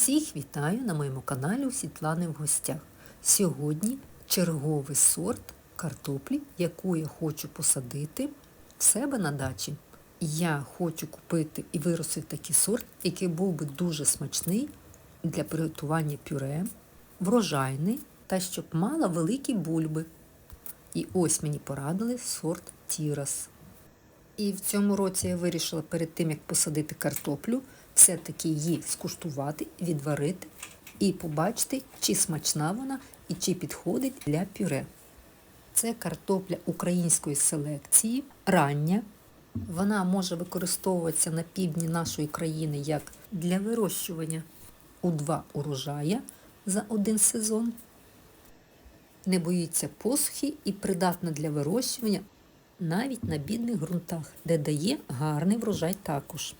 Всіх вітаю на моєму каналі у Світлани в гостях. Сьогодні черговий сорт картоплі, яку я хочу посадити в себе на дачі. Я хочу купити і виростити такий сорт, який був би дуже смачний для приготування пюре, врожайний та щоб мала великі бульби. І ось мені порадили сорт Тірас. І в цьому році я вирішила перед тим, як посадити картоплю, все-таки її скуштувати, відварити і побачити, чи смачна вона і чи підходить для пюре. Це картопля української селекції, рання. Вона може використовуватися на півдні нашої країни як для вирощування у два урожая за один сезон. Не боїться посухи і придатна для вирощування навіть на бідних ґрунтах, де дає гарний врожай також.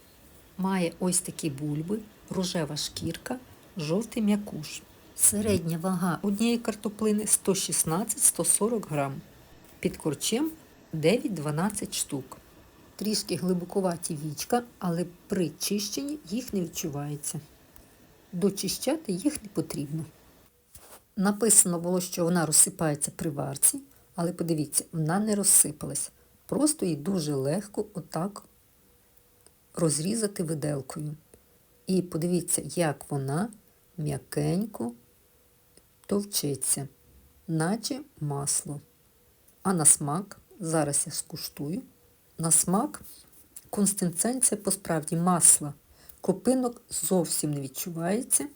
Має ось такі бульби, рожева шкірка, жовтий м'якуш. Середня вага однієї картоплини 116-140 грам. Під корчем 9-12 штук. Трішки глибокуваті вічка, але при чищенні їх не відчувається. Дочищати їх не потрібно. Написано було, що вона розсипається при варці, але подивіться, вона не розсипалась. Просто її дуже легко отак розрізати виделкою. І подивіться, як вона м'якенько товчеться, наче масло. А на смак, зараз я скуштую, на смак консистенція по справді масла. Копинок зовсім не відчувається.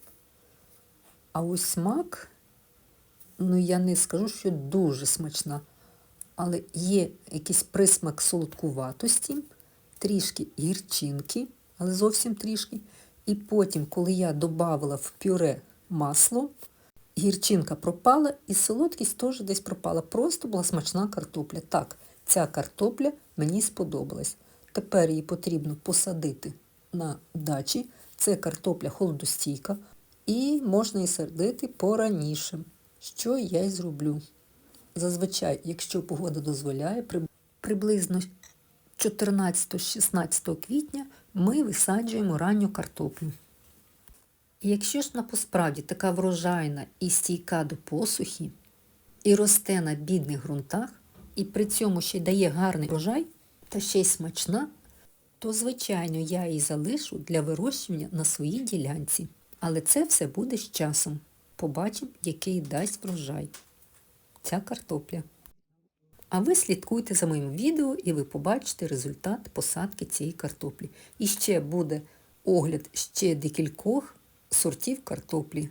А ось смак, ну я не скажу, що дуже смачна, але є якийсь присмак солодкуватості, трішки гірчинки, але зовсім трішки. І потім, коли я додавала в пюре масло, гірчинка пропала і солодкість теж десь пропала. Просто була смачна картопля. Так, ця картопля мені сподобалась. Тепер її потрібно посадити на дачі. Це картопля холодостійка. І можна її садити пораніше, що я й зроблю. Зазвичай, якщо погода дозволяє, приблизно 14-16 квітня ми висаджуємо ранню картоплю. Якщо ж вона посправді така врожайна і стійка до посухи, і росте на бідних ґрунтах, і при цьому ще й дає гарний врожай, та ще й смачна, то, звичайно, я її залишу для вирощування на своїй ділянці. Але це все буде з часом. Побачимо, який дасть врожай. Ця картопля. А ви слідкуйте за моїм відео і ви побачите результат посадки цієї картоплі. І ще буде огляд ще декількох сортів картоплі.